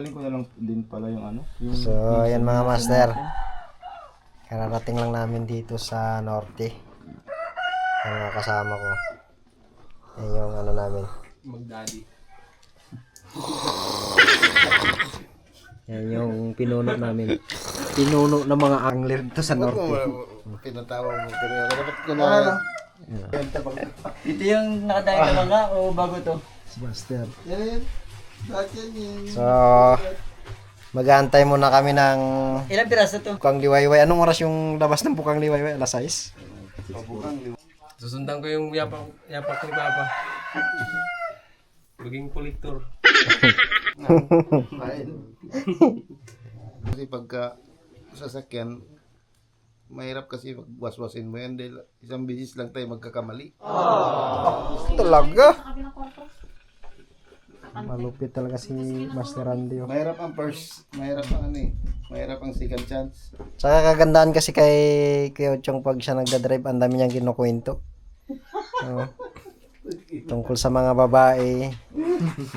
Galing ko na lang din pala yung ano. Yung So, ayan mga master. Kararating lang namin dito sa Norte. Ang mga kasama ko. Yan yung ano namin. Magdaddy. Yan yung pinuno namin. Pinuno ng mga angler dito sa Norte. Pinatawag mo. Pero dapat ko na. Ito yung nakadaya ka mga o bago to? Si Master. Yan. Yan. So, mag-aantay muna kami ng Ilang piraso to? Pukang Liwayway. Anong oras yung labas ng Pukang Liwayway? Alas 6? Susundan ko yung yapak, yapak ni Papa. Maging kolektor. Kasi pagka sasakyan, mahirap kasi waswasin mo yan dahil isang bisis lang tayo magkakamali. Talaga? Malupit talaga si Master Randy. oh. Mahirap ang first, mahirap ang ano eh, mahirap ang second chance. Saka kagandaan kasi kay kay Ochong pag siya nagda-drive, ang dami niyang kinukwento. Oo. tungkol sa mga babae.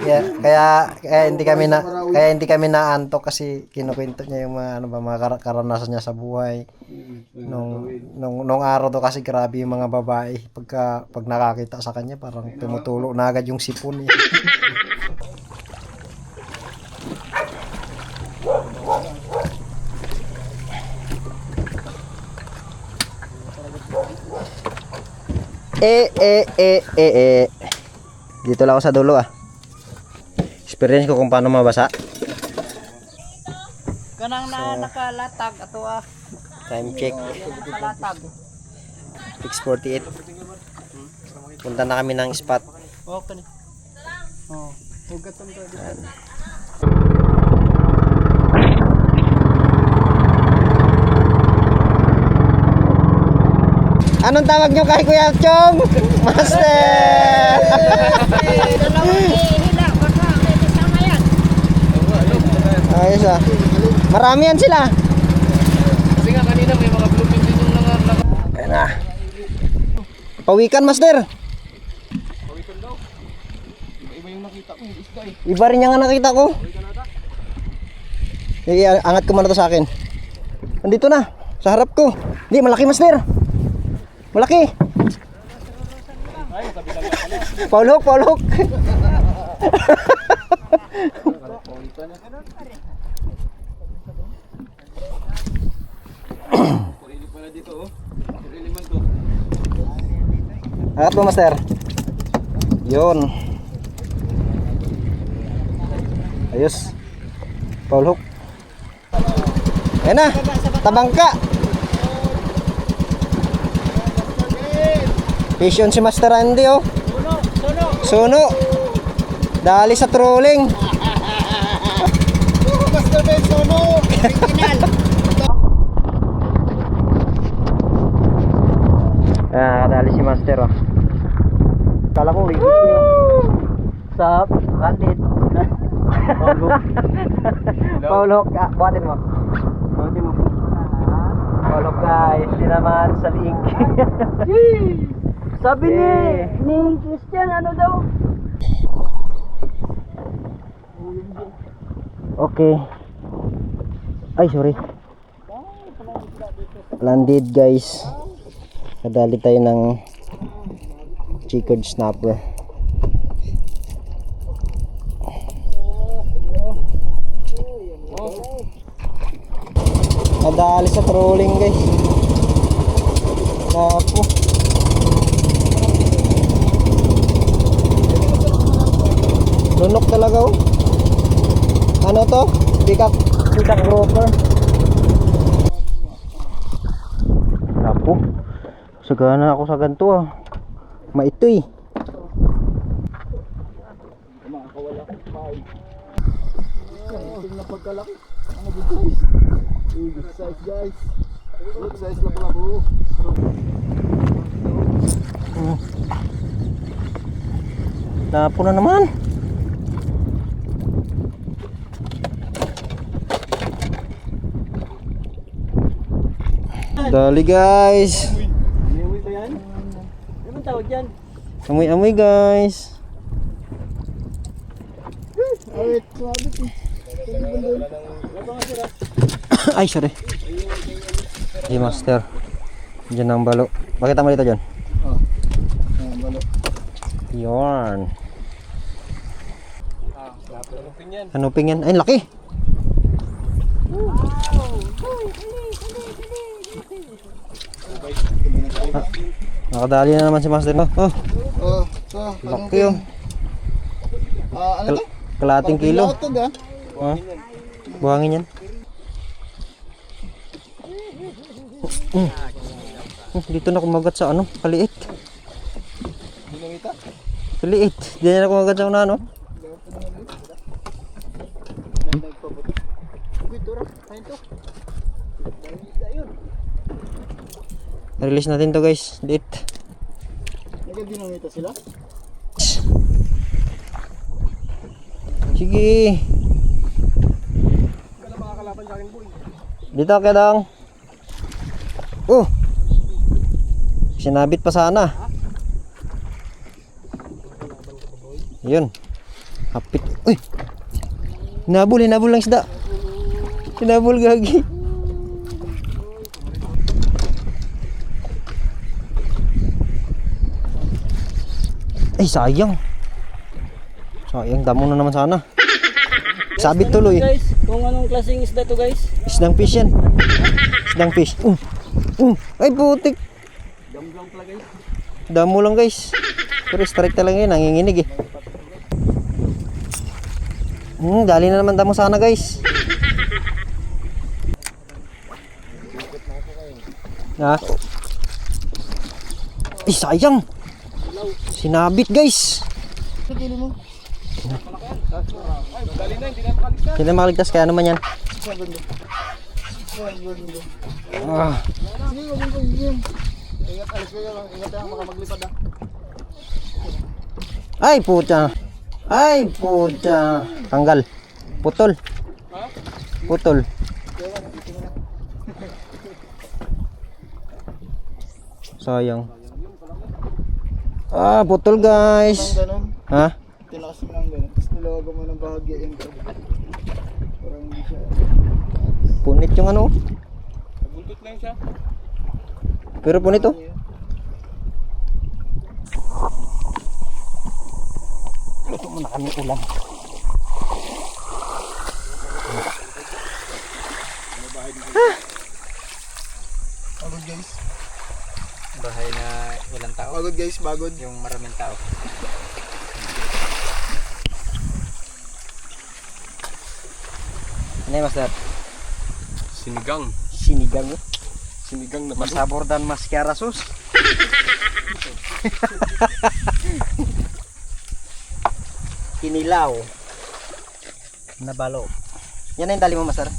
Kaya, kaya kaya hindi kami na kaya hindi kami naantok kasi kinukwento niya yung mga ano ba mga kar- karanasan niya sa buhay. Nung nung nung araw to kasi grabe yung mga babae pagka pag nakakita sa kanya parang tumutulo na agad yung sipon eh. Eh, eh, eh, eh, eh. Dito lang ako sa dulo ah. Experience ko kung paano mabasa. Kanang na nakalatag ato ah. Time check. Nakalatag. 6.48. Punta na kami ng spot. Okay. Oh. Hugat ang Anong tawag nyo kay Kuya Chong? Master! Ayos ah. Marami yan sila. Kasi nga kanina may mga blooming din yung naka... naka Ayan na. Pawikan, Master. Iba rin yung nakita ko. Sige, angat ko muna to sa akin. Nandito na, sa harap ko. Hindi, malaki, Master. Malaki. Paul Hook, Paul Hook. Angat mo, Master. Yun. Ayos. Paul Hook. Ayan na. Tabangka. Vision si Master Andy, oh. Suno. Dali sa trolling. Master Ben Sono! Ah, nakadali si Master, oh. Kala ko, wait. Sup? Candid. Paul Hook, ah, buhatin mo. Buti mo. Paul Hook, guys. Di naman sa liig. Sabi ni ni Christian ano daw? Okay. Ay, sorry. Landed guys. Nadali tayo ng chickered snapper. Nadali sa trolling guys. Napo. Lunok talaga oh. Ano to? Pikak, pikak grouper. Apo. Sagana ako sa ganito ah. Maitoy. Big size guys. Big size lang pala bro. Napo na naman. Dali guys. Amoy ba yan? Ano tawag yan? Amoy-amoy guys. Ay, sorry. Hey, master. Diyan ang balo. Pakita mo dito dyan. Oh. Ayan, balo. Yarn. Ah, kanuping yan. Kanuping yan. Ay, laki. Nakadali na naman si master. Oh, oh Oh, so, laki oh. Ah, ano to? Kal- kalating kilo. Ito ba? Oh. Buhangin yan. Mm. Mm, Dito na kumagat sa ano, kaliit. Dinamita? Kaliit. Diyan na kumagat sa una, no? Release natin to guys. Liit. Nagka-dinamita sila? Sige. Dito ka dong. Oh. Sinabit pa sana. Yun. Hapit. Uy. Hinabol, hinabol lang isda. Hinabol gagi. Ay, sayang. Sayang, damo na naman sana. Sabit tuloy. Guys, kung anong klaseng isda to guys. Isdang fish yan. Isdang fish. Uh. Uh. Ay putik. Damo lang guys. Pero strike talaga yun. Nanginginig eh. Hmm, dali na naman damo sana guys. Ha? Ay sayang. Sinabit guys. Hindi na makaligtas kaya naman yan. Ah. Ay, puta. Ay, puta. Tanggal. Putol. Putol. Sayang. Ah, putol guys. Ganon. Ha? Tinakas mo ng ganon. Tapos nilawagan mo ng bahagya yun. Parang hindi siya. Punit yung ano. Buntot lang siya. Pero punit oh. Luto muna kami ulam. Pagod guys. Bahay na walang tao. Pagod guys, pagod. Yung maraming tao. Ano yung master? Sinigang. Sinigang. Sinigang na Masabor dan mascara sus. Kinilaw. Nabalo. Yan na yung dali mo, Master.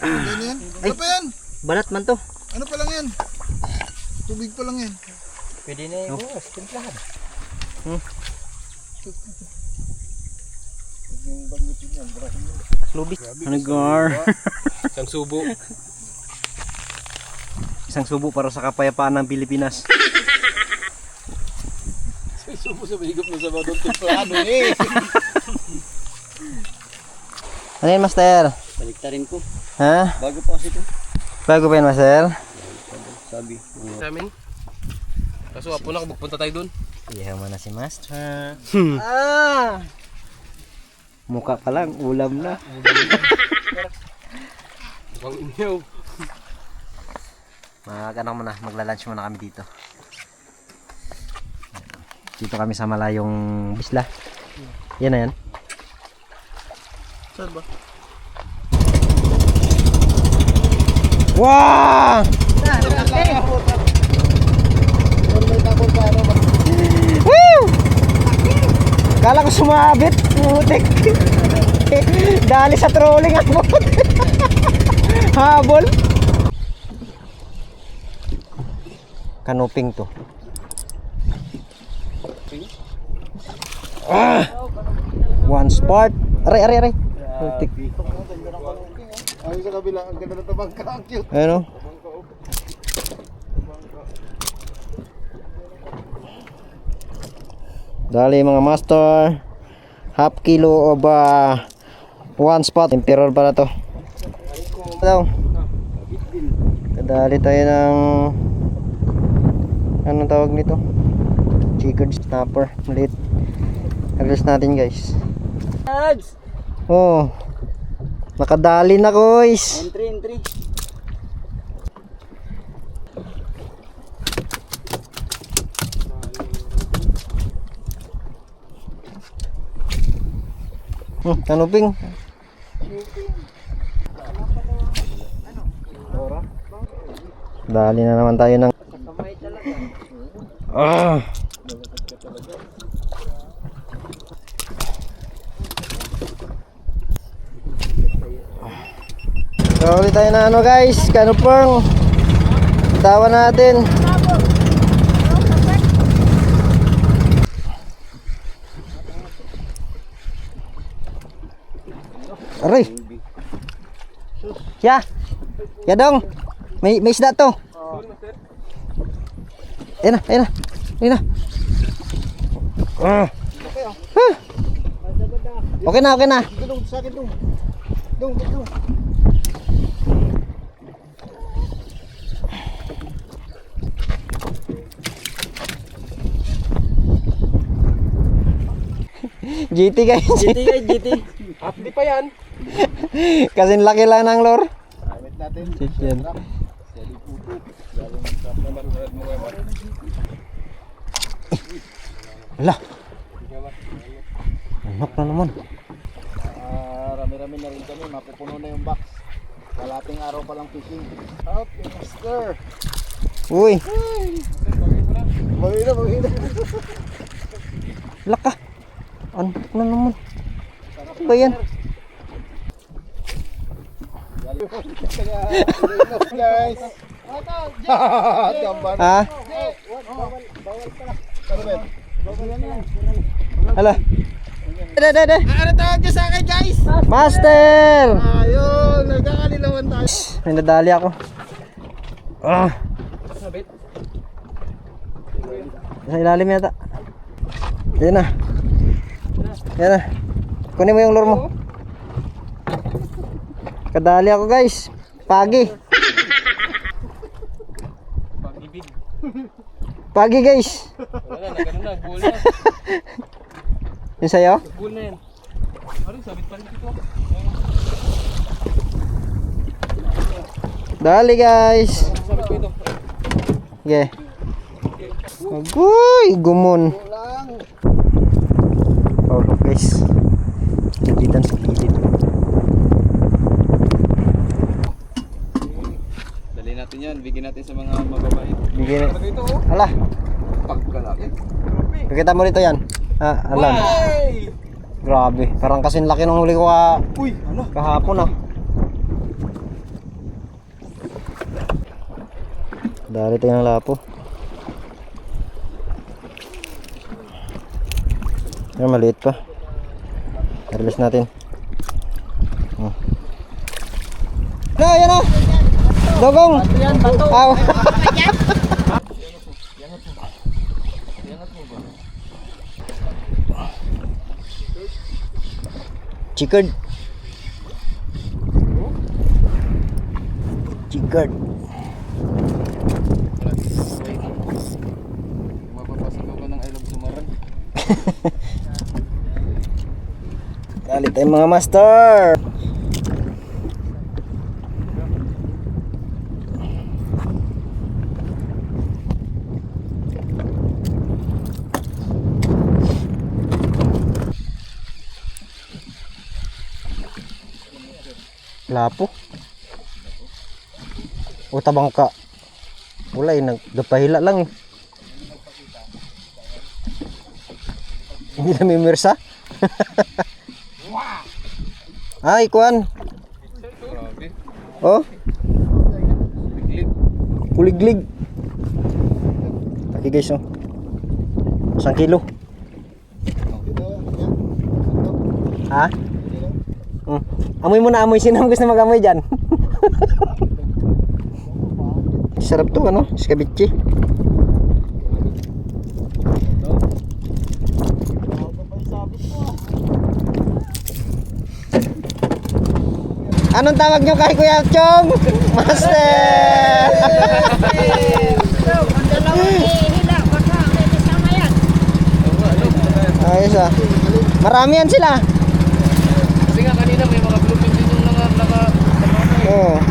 Ano yan? Ano pa yan? Balat man to. Ano pa lang yan? Tubig pa lang yan. Pwede na yung bukas. Timplahan. Lubis. Ano gar? Isang subo. Isang subo para sa kapayapaan ng Pilipinas. Isang subo sa mahigop na sa doon. Plano eh. Ano yan, Master? Baliktarin ko. Ha? Bago pa kasi ito. Bago pa yan, Master? Sabi. Sa amin. Kaso apo na, magpunta tayo doon. Iyaw mo na si Master. ah! Mukha pa lang, ulam na. Mukhang inyaw. Mag ano muna, magla-lunch muna kami dito. Dito kami sa malayong bisla. Yan na yan. Saan ba? Wow! Woo! Kala ko sumabit. Putik. Dali sa trolling ang bot. Habol. Kanuping to. Ah! One spot. Aray, aray, aray. Putik. Ayun sa kabila, ang ganda na tabang ka. Ang cute. Ayun oh. Dali mga master. Half kilo of ah, One spot. Emperor pala to. Daw. Kadali tayo ng anong tawag nito? Chickered snapper. Maliit. Release natin guys. Oh. Nakadali na guys. Entry, entry. Hmm, tanuping. Dali na naman tayo ng Ah. Kawali tayo na ano guys, kanupang. Tawa natin. Aray. Ya. Ya dong. May may isda to. Ayun na, ayun na. Ayun na. Ah. Huh. Okay na, okay na. Dong, sa akin dong. Dong, dong. GT guys. GT guys, GT. At di pa yan. Kasi laki lang ng lure. Gamit natin. Yan. Ala. Anak na naman. Ah, rami-rami na rin kami. Mapupuno na yung box. Kalating araw pa lang fishing. Out, master. Uy, Mahina, mahina. laka. Anak na naman. Ano ba yan? Guys. Ha? Ano? Hala. Dede, dede. Ano tawag niyo sa akin guys? Master! Ayun, nagkakalilawan tayo. May nadali ako. Ah. Sa ilalim yata. Yan na. Yan na. Kunin mo yung lure mo. Kadali ako guys. Pagi. Pag-ibig. Pagi guys. Wala na, ganun na. Goal na. Yung sa'yo? Goal na yan. Sabit pa rin dito. Dali guys. Sabit ko ito. Okay. Agoy, gumon. Oh, look guys. Nabitan sa gilid. Dali natin yan. Bigyan natin sa mga mababait. Bigyan. Ito oh. Ala, Pagkalaki. pakita mo rito yan. Ah, alam. Hey! Grabe. Parang kasing laki nung huli ko ka Uy, ano? kahapon ah. Dali tayo ng lapo. Yan, maliit pa. Release natin. Hmm. Na, yan na! Dogong. Aw. Chicken. Chicken. Galit tayo mga master! Lapo. O tabang ka. Wala eh, nagpahila lang eh. Hindi na may mirsa. Ay, kuan. Oh, kuliglig. Okay guys, oh. Isang kilo. Ha? Amoy mo na amoy. Sino gusto mag-amoy dyan? Sarap to, ano? Scabichi. Anong tawag nyo kay Kuya Chong? Master! Ayos ah. Marami yan sila. Oh.